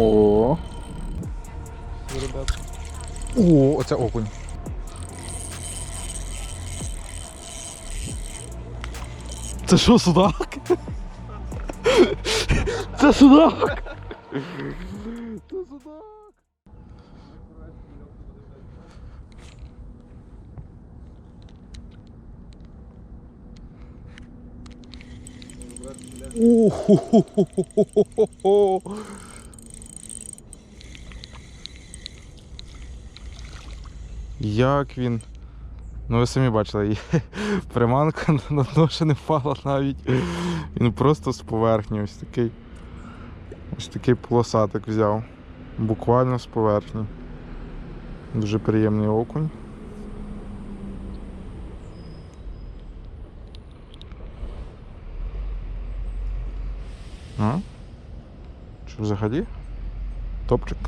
О. ребят. О, оце окунь. Це що, судак? Це судак! Це судак! О-хо-хо-хо-хо-хо-хо. Як він. Ну ви самі бачили, приманка на дно ще не впала навіть. Він просто з поверхні ось такий. Ось такий полосатик взяв. Буквально з поверхні. Дуже приємний окунь. А? Що взагалі? Топчик.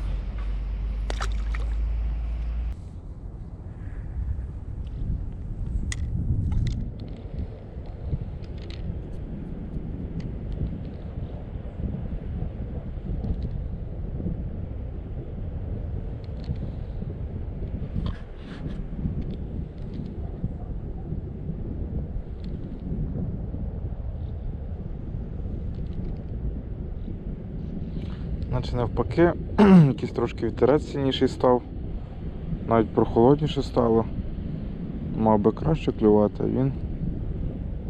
Наче навпаки, якийсь трошки вітерець сильніший став. Навіть прохолодніше стало. Мав би краще клювати, а він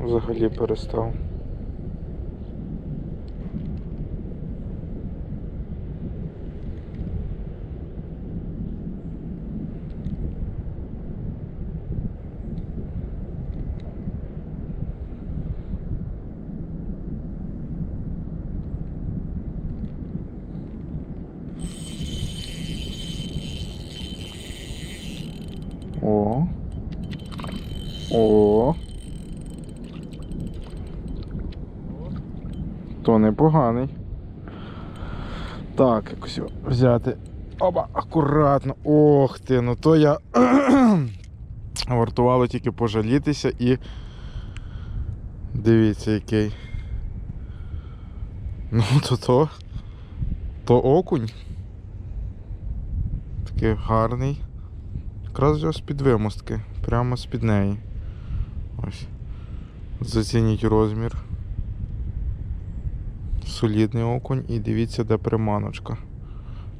взагалі перестав. О. О. То непоганий. Так, якось його взяти. Оба, акуратно. Ох ти, ну то я вартувало тільки пожалітися і. Дивіться який. Ну то то. То окунь. Такий гарний. Якраз взяв з-під вимостки, прямо з-під неї. Ось. Зацініть розмір. Солідний окунь і дивіться, де приманочка.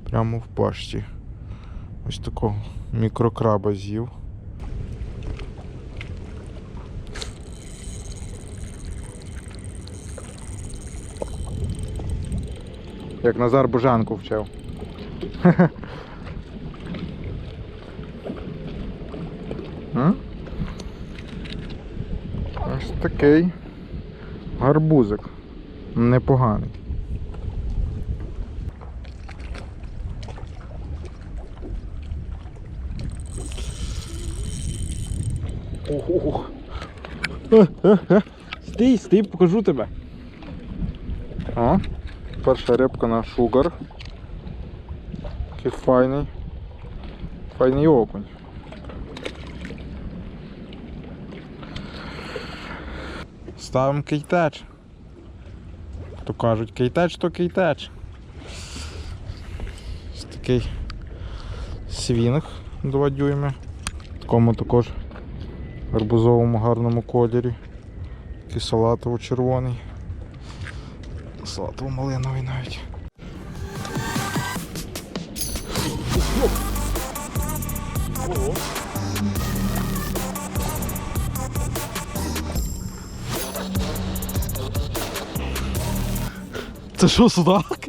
Прямо в пащі. Ось такого мікрокраба з'їв. Як Назар Божанку вчив. М? Ось такий гарбузик. Непоганий. Стій, стій, покажу тебе. О, перша рибка на шугар. Такий файний. Файний окунь. Ставимо кейтеч. То кажуть, кейтеч, то кейтеч. Ось такий свінг 2 дюйми. В такому також гарбузовому гарному кольорі. Такий салатово-червоний. Салатово-малиновий навіть. Це що, судак?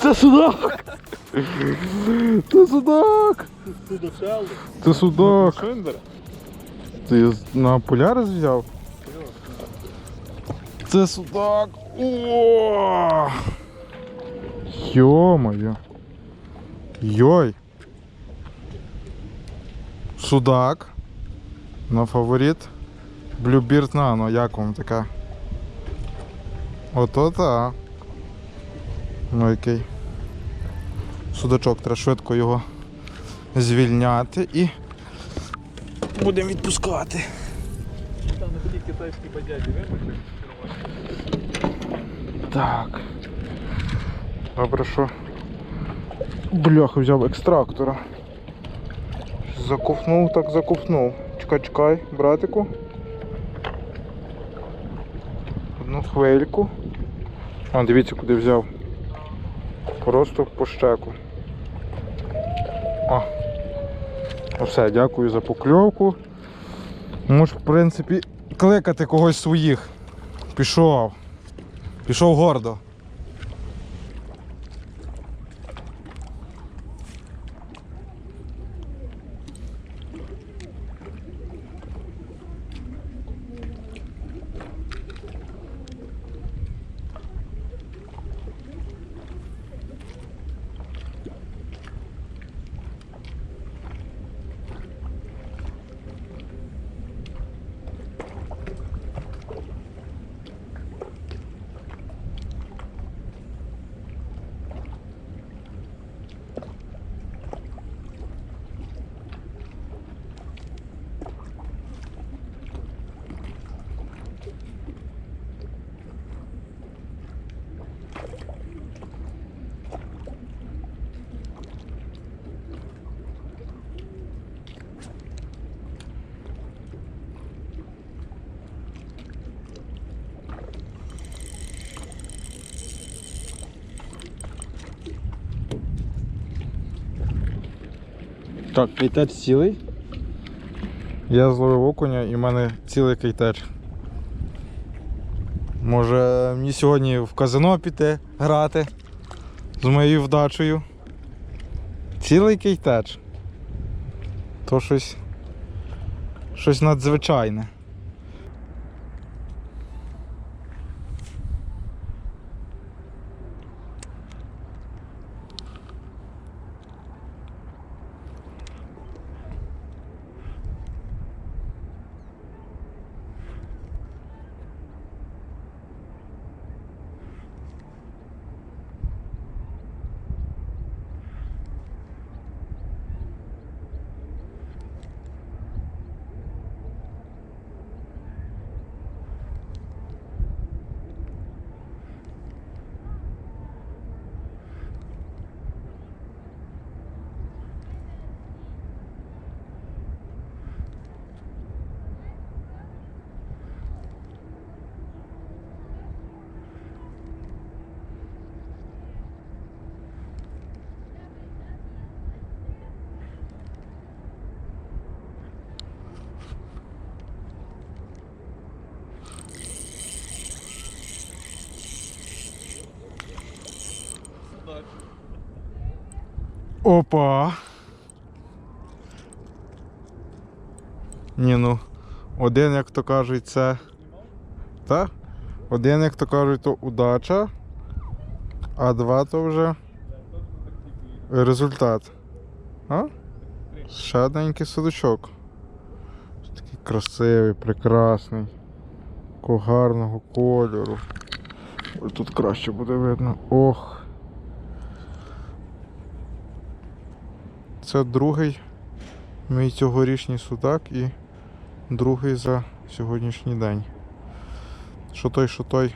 Це судак! Це судак! Це судак! Ти з- на полярис взяв? Це судак! О! Йо-моє! Йой! Судак. На фаворит. Bluebeard Nano, як вам така? Ото та. Ну який. Судачок, треба швидко його звільняти і будемо відпускати. Там на такі китайські бадяги, вимочок. Так. Добре, що бляха взяв екстрактора. Закупнув, так закупнув. Чекай, чекай, братику. Одну хвильку. А, дивіться, куди взяв. Просто по щеку. О. Ну все, дякую за покльовку. Можу, в принципі, кликати когось своїх. Пішов. Пішов гордо. Так, кейтеч цілий. Я зловив окуня і в мене цілий кейтеч. Може мені сьогодні в казино піти грати з моєю вдачею. Цілий кейтеч. То щось. Щось надзвичайне. Опа. Ні, ну, один, як то кажуть, це. Та? Один, як то кажуть, то удача, а два то вже результат. А? Ще одненький. Такий красивий, прекрасний. Такого гарного кольору. Ось тут краще буде видно. Ох. Це другий мій цьогорічний судак і другий за сьогоднішній день. Що той, що той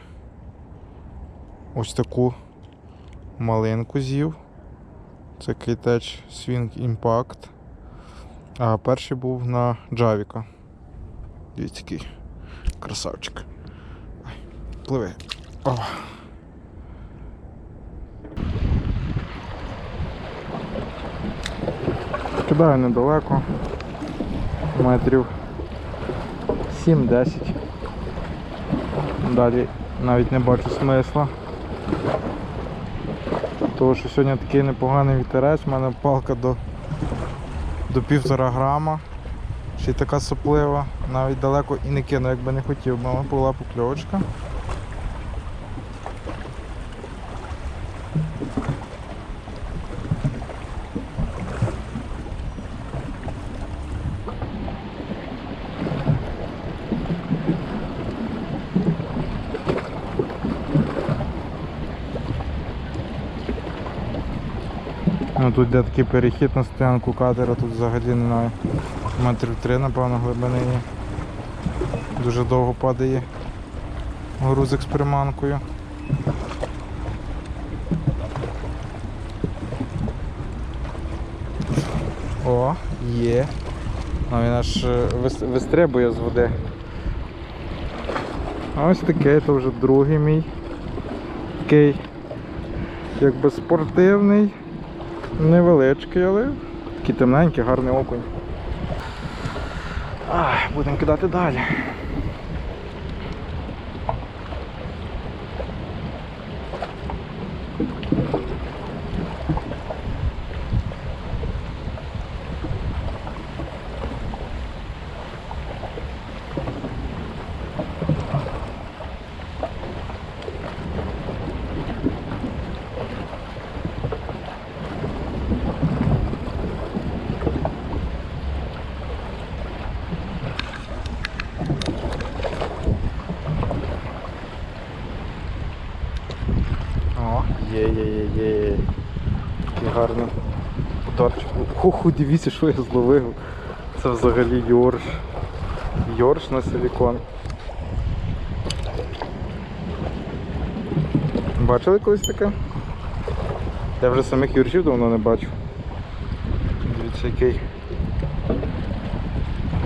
ось таку малинку з'їв. Це кейтеч Swing Impact. А перший був на Джавіка. Дивіться який красавчик. Пливи. О. Кидаю недалеко. Метрів 7-10. Далі навіть не бачу смисла. Тому що сьогодні такий непоганий вітерець, у мене палка до, до півтора грама. Ще й така соплива, навіть далеко і не кину, якби не хотів, бо була покльовочка. тут де такий перехід на стоянку катера, тут взагалі не знаю, метрів три, напевно, глибини є. Дуже довго падає грузик з приманкою. О, є. Ну, Він аж е, вистрибує з води. Ось такий, це вже другий мій. Такий якби спортивний невеличкий, але такий темненький, гарний окунь. Будемо кидати далі. О, є, є, є, є. Такий гарний ударчик. Хуху, дивіться, що я зловив. Це взагалі йорш. Йорш на силікон. Бачили колись таке? Я вже самих юршів давно не бачив. Дивіться, який.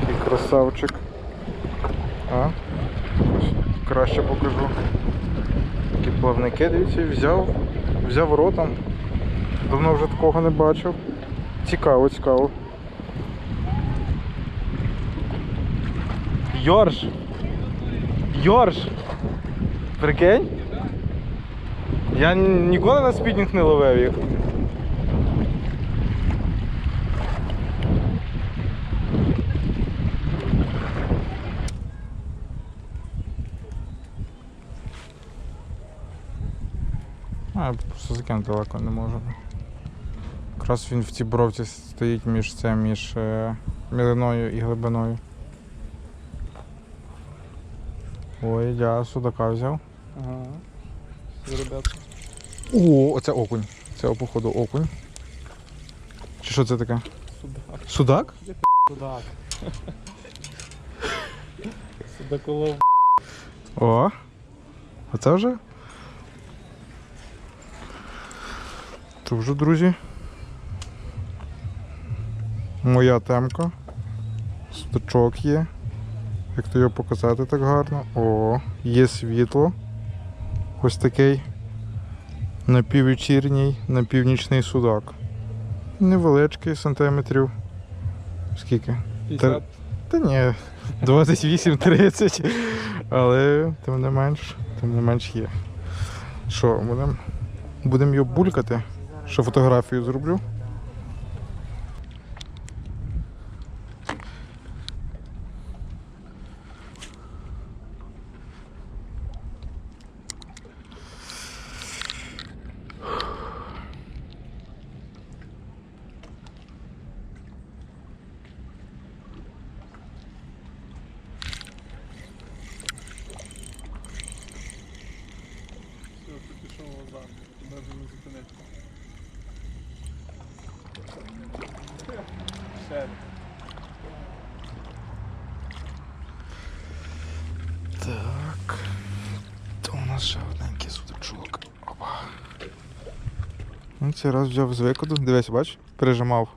Який красавчик. А? Краще покажу. Такі плавники, дивіться, взяв, взяв ротом. Давно вже такого не бачив. Цікаво, цікаво. Йорш! Йорш! Прикинь? Я ніколи на спіднінг не ловив їх. А, я просто закинути далеко не можу. Якраз він в цій бровці стоїть між це, між е, мілиною і глибиною. Ой, я судака взяв. Ага. Ребята. О, оце окунь. Це походу окунь. Чи що це таке? Судак. Судак? Судак. Судаколов. О. Оце вже? Вже, друзі. Моя темка. Сточок є. Як то його показати так гарно? О, є світло. Ось такий напіввечірній, напівнічний судак. Невеличкий сантиметрів. Скільки? 50. Та ні, 28-30. Але тим не менш, тим не менш є. Що, будемо будем його булькати? Що фотографію зроблю? Все, ти пішов назад. Вже не зупинити. Так. То у нас ще одненький судачок. Опа. Ну, цей раз взяв з викиду. Дивись, бач, прижимав.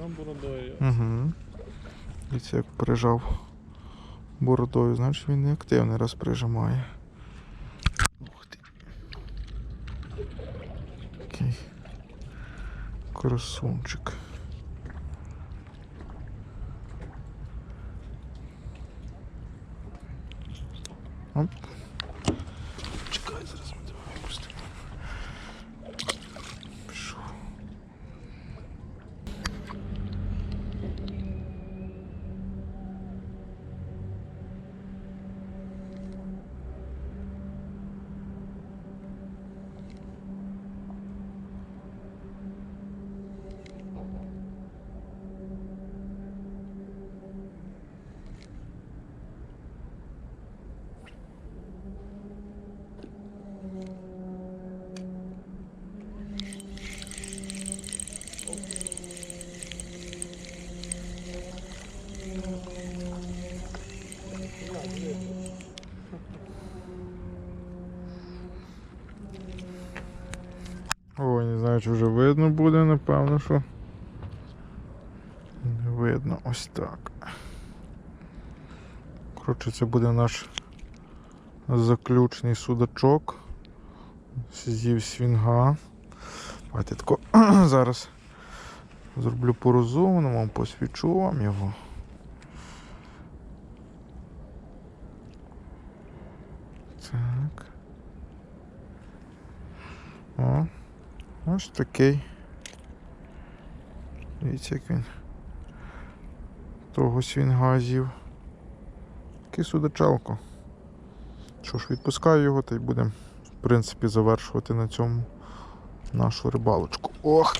Вам бородою. Угу. Дивіться, як прижав бородою, значить він не активний раз прижимає. Ух ти. Такий красунчик. Оп. Знаю, вже видно буде, напевно, що не видно Ось так. Коротше, це буде наш заключний судачок. З'їв свінга. Давайте тако зараз зроблю по розумному, посвічу вам його. Так. О, ось такий. Дивіться, як він того свінгазів. Такий судачалко. Що ж, відпускаю його та й будемо, в принципі, завершувати на цьому нашу рибалочку. Ох!